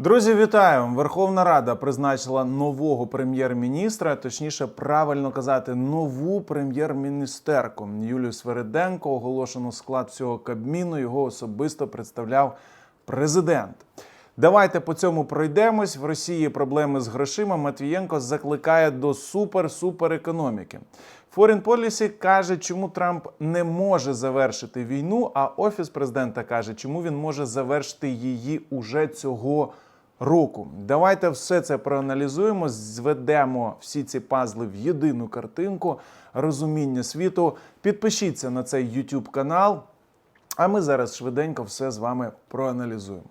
Друзі, вітаю! Верховна Рада призначила нового прем'єр-міністра, точніше, правильно казати, нову прем'єр-міністерку Юлію Свериденко. Оголошено склад всього кабміну. Його особисто представляв президент. Давайте по цьому пройдемось. В Росії проблеми з грошима. Матвієнко закликає до супер-супер економіки. Foreign Policy каже, чому Трамп не може завершити війну. А офіс президента каже, чому він може завершити її уже цього року. Давайте все це проаналізуємо, зведемо всі ці пазли в єдину картинку розуміння світу. Підпишіться на цей YouTube канал. А ми зараз швиденько все з вами проаналізуємо.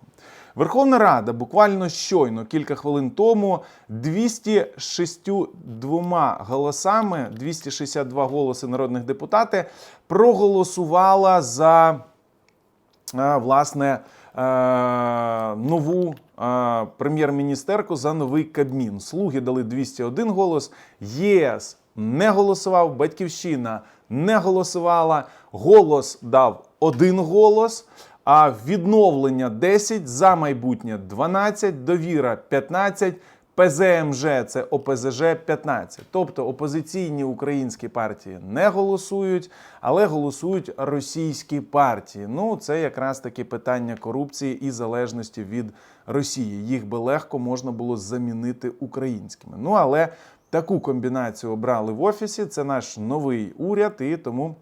Верховна Рада буквально щойно, кілька хвилин тому, 262 голосами, 262 голоси народних депутатів проголосувала за е, власне е, нову прем'єр-міністерку за новий Кабмін. Слуги дали 201 голос. ЄС не голосував, Батьківщина не голосувала. Голос дав один голос. А відновлення 10, за майбутнє 12, довіра 15, ПЗМЖ це ОПЗЖ 15. Тобто опозиційні українські партії не голосують, але голосують російські партії. Ну, це якраз таки питання корупції і залежності від Росії. Їх би легко можна було замінити українськими. Ну але таку комбінацію обрали в офісі. Це наш новий уряд, і тому.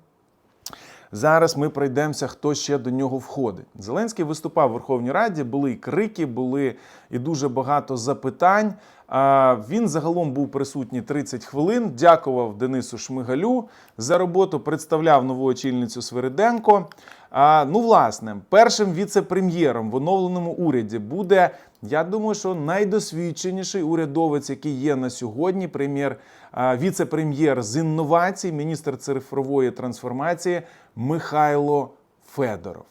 Зараз ми пройдемося, хто ще до нього входить. Зеленський виступав в Верховній Раді, були і крики, були і дуже багато запитань. Він загалом був присутній 30 хвилин. Дякував Денису Шмигалю за роботу. Представляв нову очільницю Свириденко. Ну, власне, першим віце-прем'єром в оновленому уряді буде, я думаю, що найдосвідченіший урядовець, який є на сьогодні, прем'єр, віце-прем'єр з інновацій, міністр цифрової трансформації Михайло Федоров.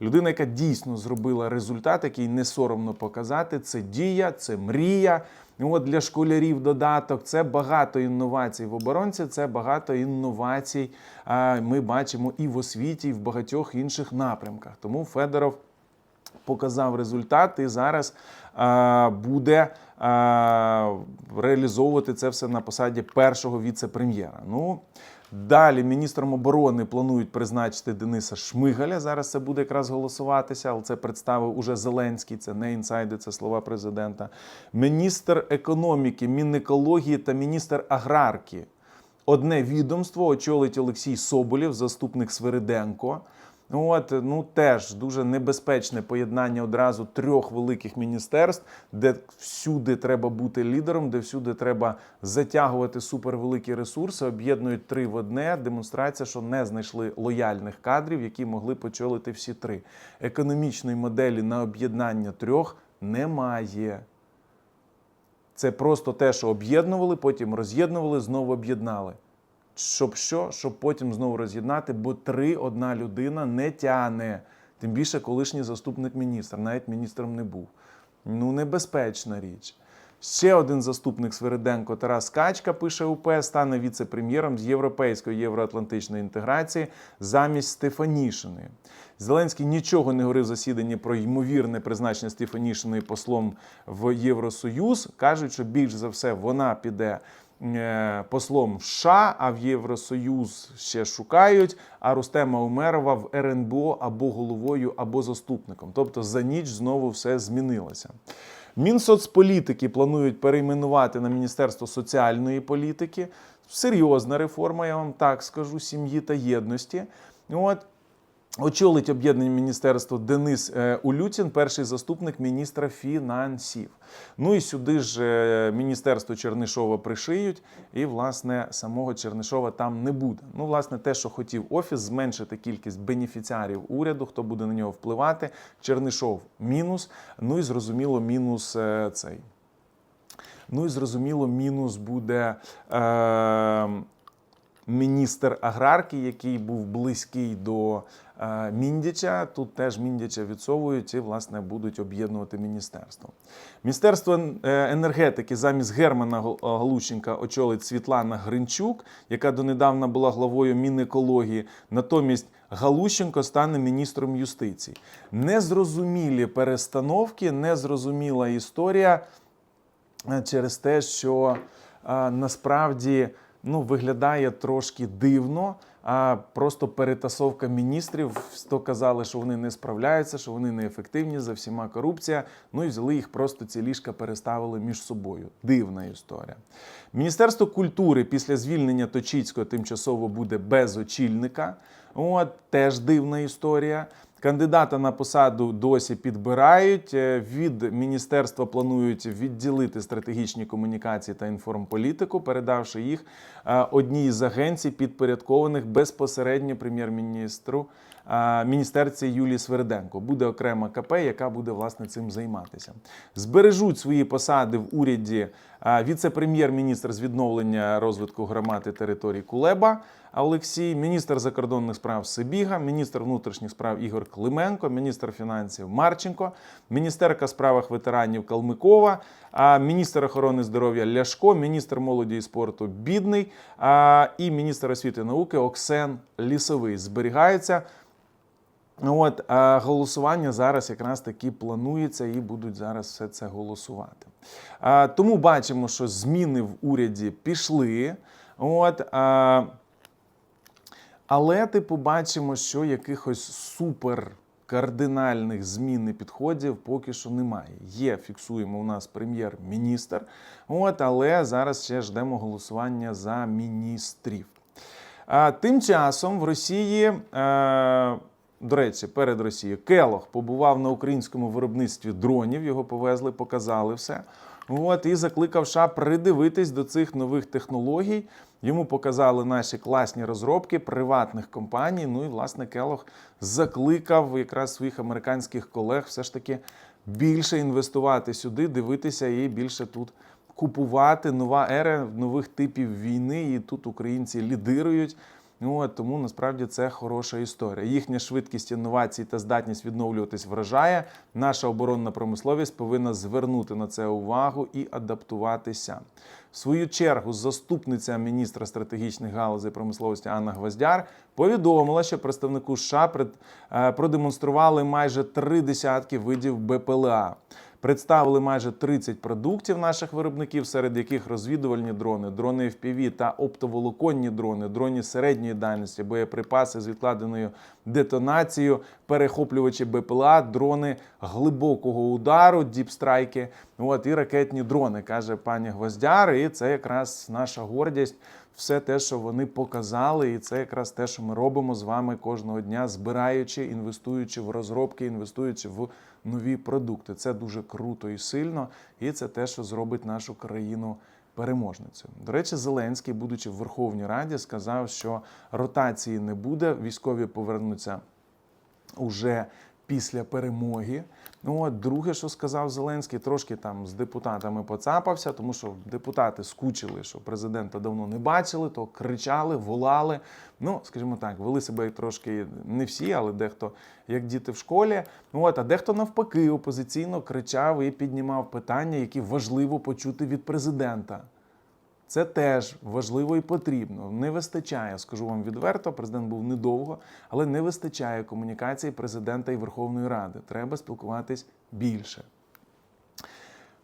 Людина, яка дійсно зробила результат, який не соромно показати. Це дія, це мрія. От для школярів додаток це багато інновацій в оборонці, це багато інновацій. Ми бачимо і в освіті, і в багатьох інших напрямках. Тому Федоров показав результат і зараз а, буде а, реалізовувати це все на посаді першого віце-прем'єра. Ну, Далі міністром оборони планують призначити Дениса Шмигаля. Зараз це буде якраз голосуватися, але це представив уже Зеленський. Це не інсайди, це слова президента. Міністр економіки, мінекології та міністр аграрки. Одне відомство очолить Олексій Соболєв, заступник Свириденко. От ну теж дуже небезпечне поєднання одразу трьох великих міністерств, де всюди треба бути лідером, де всюди треба затягувати супервеликі ресурси, об'єднують три в одне. Демонстрація, що не знайшли лояльних кадрів, які могли почолити всі три. Економічної моделі на об'єднання трьох немає. Це просто те, що об'єднували, потім роз'єднували, знову об'єднали. Щоб що? Щоб потім знову роз'єднати, бо три одна людина не тяне. Тим більше колишній заступник міністра, навіть міністром не був. Ну, небезпечна річ. Ще один заступник Свириденко Тарас Качка пише УП, стане віце-прем'єром з європейської євроатлантичної інтеграції замість Стефанішиної. Зеленський нічого не говорив засіданні про ймовірне призначення Стефанішиної послом в Євросоюз. Кажуть, що більш за все вона піде послом в США, а в Євросоюз ще шукають. А Рустема Умерова в РНБО або головою, або заступником. Тобто за ніч знову все змінилося. Мінсоцполітики планують перейменувати на Міністерство соціальної політики. Серйозна реформа, я вам так скажу, сім'ї та єдності. От. Очолить об'єднання міністерство Денис е, Улюцін, перший заступник міністра фінансів. Ну і сюди ж е, міністерство Чернишова пришиють, і власне самого Чернишова там не буде. Ну, власне, те, що хотів офіс, зменшити кількість бенефіціарів уряду, хто буде на нього впливати. Чернишов мінус. Ну і зрозуміло, мінус е, цей. Ну і зрозуміло, мінус буде. Е, міністр аграрки, який був близький до Міндіча. Тут теж Міндіча відсовують і власне будуть об'єднувати міністерство. Міністерство е, енергетики замість Германа Галущенка очолить Світлана Гринчук, яка донедавна була главою Мінекології. Натомість Галущенко стане міністром юстиції. Незрозумілі перестановки, незрозуміла історія е, через те, що е, насправді ну, виглядає трошки дивно. А просто перетасовка міністрів. То казали, що вони не справляються, що вони неефективні, за всіма корупція. Ну і взяли їх просто ці ліжка переставили між собою. Дивна історія. Міністерство культури після звільнення Точицького тимчасово буде без очільника. От теж дивна історія. Кандидата на посаду досі підбирають. Е, Від міністерства планують відділити стратегічні комунікації та інформполітику, передавши їх е, одній з агенцій, підпорядкованих безпосередньо прем'єр-міністру е, міністерці Юлії Сверденко. Буде окрема КП, яка буде власне цим займатися. Збережуть свої посади в уряді віце-прем'єр-міністр з відновлення розвитку громад і територій Кулеба. Олексій, міністр закордонних справ Сибіга, міністр внутрішніх справ Ігор Клименко, міністр фінансів Марченко, міністерка справах ветеранів Калмикова, міністр охорони здоров'я Ляшко, міністр молоді і спорту Бідний і міністр освіти і науки Оксен Лісовий. Зберігаються. От а голосування зараз якраз таки планується і будуть зараз все це голосувати. А, тому бачимо, що зміни в уряді пішли. От, а, але типу бачимо, що якихось супер кардинальних змін і підходів поки що немає. Є, фіксуємо у нас прем'єр-міністр. От, але зараз ще ждемо голосування за міністрів. А, тим часом в Росії. Е, до речі, перед Росією Келох побував на українському виробництві дронів. Його повезли, показали все. От і закликав США придивитись до цих нових технологій. Йому показали наші класні розробки приватних компаній. Ну і власне Келох закликав якраз своїх американських колег все ж таки більше інвестувати сюди, дивитися і більше тут купувати. Нова ера нових типів війни. І тут українці лідирують. Ну, от, тому насправді це хороша історія. Їхня швидкість інновацій та здатність відновлюватись вражає. Наша оборонна промисловість повинна звернути на це увагу і адаптуватися. В свою чергу, заступниця міністра стратегічних галузей промисловості Анна Гвоздяр повідомила, що представнику США е, продемонстрували майже три десятки видів БПЛА. Представили майже 30 продуктів наших виробників, серед яких розвідувальні дрони, дрони FPV та оптоволоконні дрони, дрони середньої дальності, боєприпаси з відкладеною детонацією, перехоплювачі БПЛА, дрони глибокого удару, діпстрайки. От і ракетні дрони, каже пані Гвоздяр. І це якраз наша гордість. Все те, що вони показали, і це якраз те, що ми робимо з вами кожного дня, збираючи, інвестуючи в розробки, інвестуючи в нові продукти. Це дуже круто і сильно, і це те, що зробить нашу країну переможницею. До речі, Зеленський, будучи в Верховній Раді, сказав, що ротації не буде, військові повернуться уже після перемоги. Ну, от друге, що сказав Зеленський, трошки там з депутатами поцапався, тому що депутати скучили, що президента давно не бачили, то кричали, волали. Ну, скажімо так, вели себе трошки не всі, але дехто як діти в школі. Ну, от, а дехто навпаки опозиційно кричав і піднімав питання, які важливо почути від президента. Це теж важливо і потрібно. Не вистачає, скажу вам відверто. Президент був недовго, але не вистачає комунікації президента і Верховної Ради. Треба спілкуватись більше.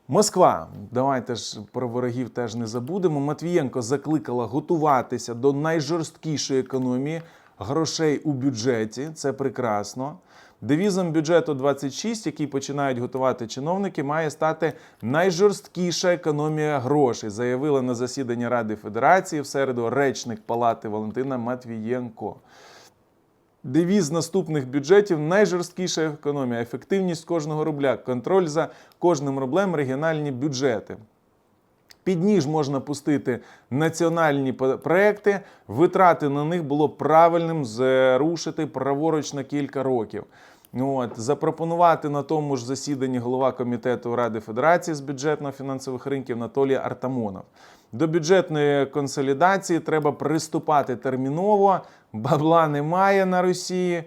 Москва, давайте ж про ворогів теж не забудемо. Матвієнко закликала готуватися до найжорсткішої економії грошей у бюджеті. Це прекрасно. Девізом бюджету 26, який починають готувати чиновники, має стати найжорсткіша економія грошей, заявила на засіданні Ради Федерації в середу речник Палати Валентина Матвієнко. Девіз наступних бюджетів найжорсткіша економія, ефективність кожного рубля, контроль за кожним рублем, регіональні бюджети. Під ніж можна пустити національні проекти. Витрати на них було правильним зрушити праворуч на кілька років. Ну, От, запропонувати на тому ж засіданні голова комітету Ради Федерації з бюджетно-фінансових ринків Анатолій Артамонов. До бюджетної консолідації треба приступати терміново, бабла немає на Росії.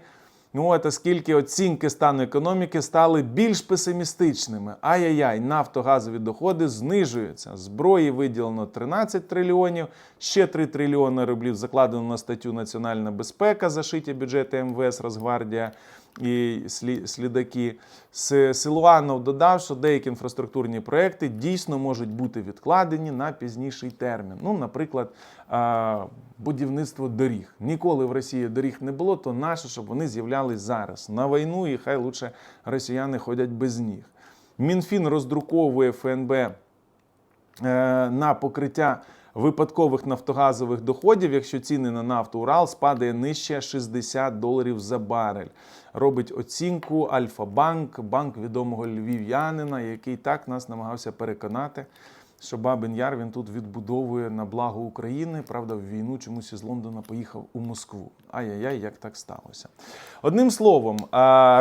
Ну от оскільки оцінки стану економіки стали більш песимістичними. Ай-яй-яй, нафтогазові доходи знижуються. Зброї виділено 13 трильйонів, ще 3 трильйони рублів закладено на статтю Національна безпека, зашиті бюджети МВС, Росгвардія і слідаки. Силуанов додав, що деякі інфраструктурні проекти дійсно можуть бути відкладені на пізніший термін. Ну, наприклад, будівництво доріг. Ніколи в Росії доріг не було, то наше, щоб вони з'являлись зараз на війну, і хай лучше росіяни ходять без ніг. Мінфін роздруковує ФНБ е, на покриття випадкових нафтогазових доходів, якщо ціни на нафту Урал спадає нижче 60 доларів за барель. Робить оцінку Альфа-Банк, банк відомого львів'янина, який так нас намагався переконати, що Бабин Яр він тут відбудовує на благо України. Правда, в війну чомусь із Лондона поїхав у Москву. Ай-яй-яй, як так сталося. Одним словом,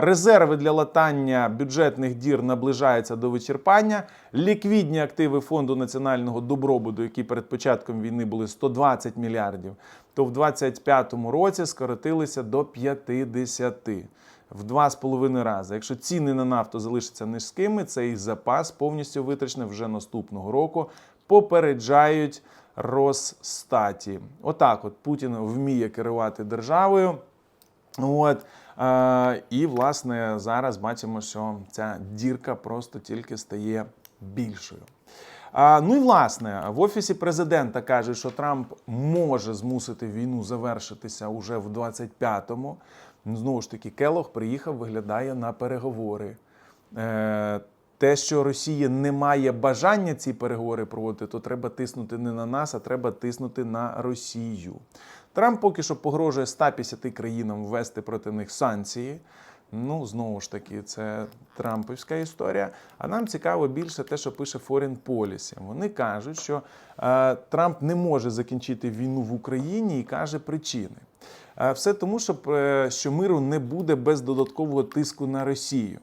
резерви для латання бюджетних дір наближаються до вичерпання. Ліквідні активи фонду національного добробуту, які перед початком війни були 120 мільярдів, то в 2025 році скоротилися до 50 в два з половиною рази. Якщо ціни на нафту залишаться низькими, цей запас повністю витрачений вже наступного року. Попереджають Росстаті. Отак, от Путін вміє керувати державою. От, е, і, власне, зараз бачимо, що ця дірка просто тільки стає більшою. А, ну і власне, в офісі президента кажуть, що Трамп може змусити війну завершитися уже в 25-му. Знову ж таки, Келох приїхав, виглядає на переговори. Е, те, що Росія не має бажання ці переговори проводити, то треба тиснути не на нас, а треба тиснути на Росію. Трамп поки що погрожує 150 країнам ввести проти них санкції. Ну, знову ж таки, це Трампівська історія. А нам цікаво більше те, що пише Foreign Policy. Вони кажуть, що е, Трамп не може закінчити війну в Україні і каже причини. Е, все тому, е, що миру не буде без додаткового тиску на Росію.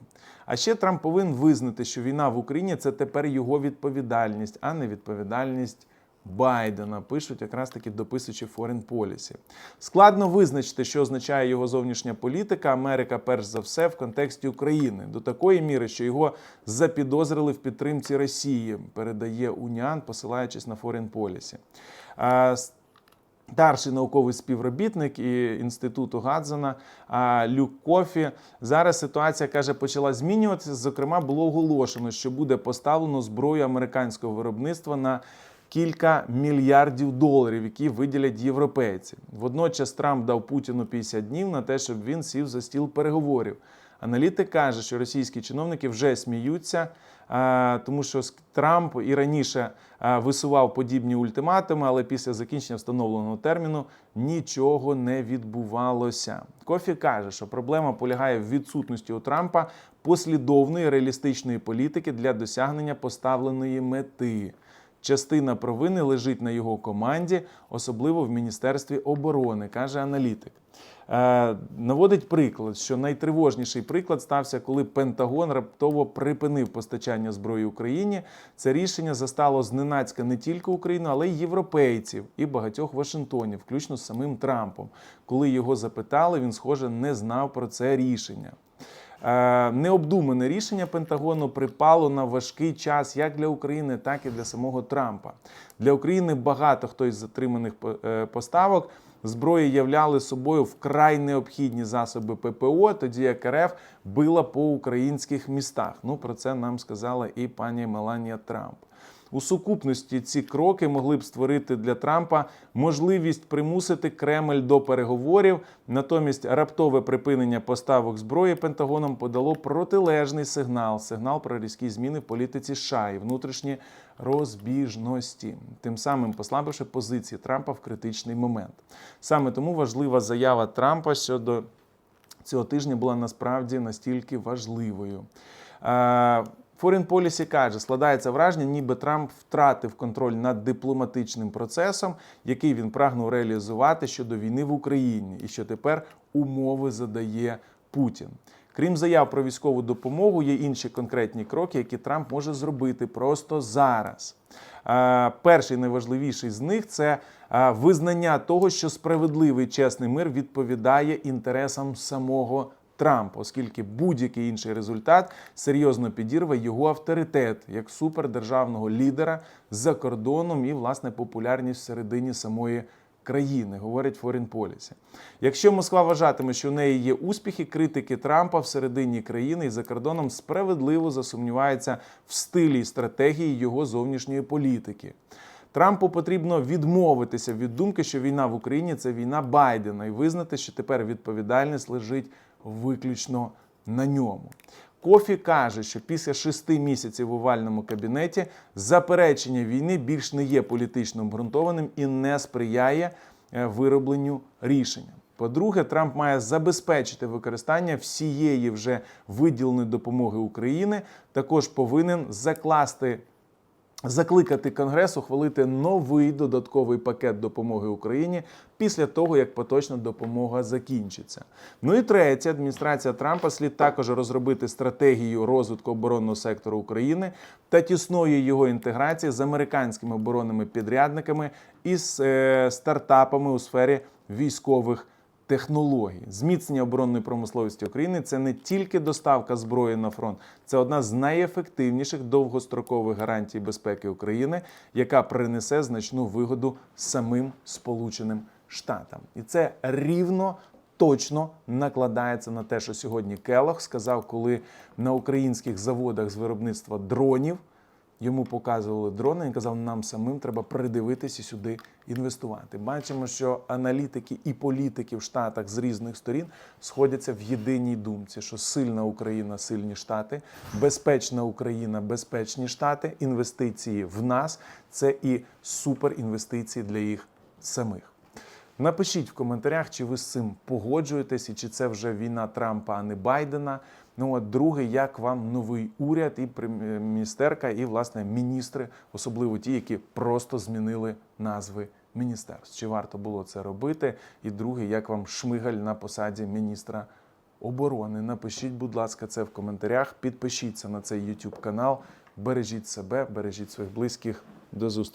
А ще Трамп повинен визнати, що війна в Україні це тепер його відповідальність, а не відповідальність Байдена. Пишуть якраз таки дописуючи Foreign Policy. Складно визначити, що означає його зовнішня політика. Америка, перш за все, в контексті України до такої міри, що його запідозрили в підтримці Росії, передає Уніан, посилаючись на Foreign Policy. Старший науковий співробітник і інституту Гадзена Люк Кофі. Зараз ситуація каже, почала змінюватися. Зокрема, було оголошено, що буде поставлено зброю американського виробництва на кілька мільярдів доларів, які виділять європейці. Водночас Трамп дав Путіну 50 днів на те, щоб він сів за стіл переговорів. Аналітик каже, що російські чиновники вже сміються, тому що Трамп і раніше висував подібні ультиматуми, але після закінчення встановленого терміну нічого не відбувалося. Кофі каже, що проблема полягає в відсутності у Трампа послідовної реалістичної політики для досягнення поставленої мети. Частина провини лежить на його команді, особливо в Міністерстві оборони, каже аналітик. Е, наводить приклад, що найтривожніший приклад стався, коли Пентагон раптово припинив постачання зброї Україні. Це рішення застало зненацька не тільки Україну, але й європейців і багатьох Вашингтонів, включно з самим Трампом. Коли його запитали, він, схоже, не знав про це рішення. Е, Необдумане рішення Пентагону припало на важкий час як для України, так і для самого Трампа. Для України багато хто із затриманих е, поставок зброї являли собою вкрай необхідні засоби ППО, тоді як РФ била по українських містах. Ну про це нам сказала і пані Меланія Трамп. У сукупності ці кроки могли б створити для Трампа можливість примусити Кремль до переговорів. Натомість раптове припинення поставок зброї Пентагоном подало протилежний сигнал сигнал про різкі зміни в політиці США і внутрішні розбіжності, тим самим послабивши позиції Трампа в критичний момент. Саме тому важлива заява Трампа щодо цього тижня була насправді настільки важливою. Foreign Policy каже, складається враження, ніби Трамп втратив контроль над дипломатичним процесом, який він прагнув реалізувати щодо війни в Україні, і що тепер умови задає Путін. Крім заяв про військову допомогу, є інші конкретні кроки, які Трамп може зробити просто зараз. Е, Перший найважливіший з них це е, визнання того, що справедливий чесний мир відповідає інтересам самого Трамп, оскільки будь-який інший результат серйозно підірве його авторитет як супердержавного лідера за кордоном і власне популярність всередині самої країни, говорить Foreign Policy. Якщо Москва вважатиме, що у неї є успіхи, критики Трампа всередині країни і за кордоном справедливо засумніваються в стилі і стратегії його зовнішньої політики. Трампу потрібно відмовитися від думки, що війна в Україні це війна Байдена, і визнати, що тепер відповідальність лежить виключно на ньому. Кофі каже, що після шести місяців в овальному кабінеті заперечення війни більш не є політично обґрунтованим і не сприяє е, виробленню рішення. По-друге, Трамп має забезпечити використання всієї вже виділеної допомоги України. Також повинен закласти закликати Конгрес ухвалити новий додатковий пакет допомоги Україні після того, як поточна допомога закінчиться. Ну і третє, адміністрація Трампа слід також розробити стратегію розвитку оборонного сектору України та тісної його інтеграції з американськими оборонними підрядниками і з е, стартапами у сфері військових технологій. Зміцнення оборонної промисловості України це не тільки доставка зброї на фронт, це одна з найефективніших довгострокових гарантій безпеки України, яка принесе значну вигоду самим Сполученим Штатам. І це рівно. Точно накладається на те, що сьогодні Келох сказав, коли на українських заводах з виробництва дронів йому показували дрони. Він казав, нам самим треба придивитися сюди інвестувати. Бачимо, що аналітики і політики в Штатах з різних сторін сходяться в єдиній думці, що сильна Україна, сильні штати, безпечна Україна, безпечні штати, інвестиції в нас це і суперінвестиції для їх самих. Напишіть в коментарях, чи ви з цим погоджуєтесь, і чи це вже війна Трампа, а не Байдена. Ну от друге, як вам новий уряд і прем'єр-міністерка, і власне міністри, особливо ті, які просто змінили назви міністерств. Чи варто було це робити? І друге, як вам шмигаль на посаді міністра оборони? Напишіть, будь ласка, це в коментарях. Підпишіться на цей YouTube канал. Бережіть себе, бережіть своїх близьких. До зустрічі.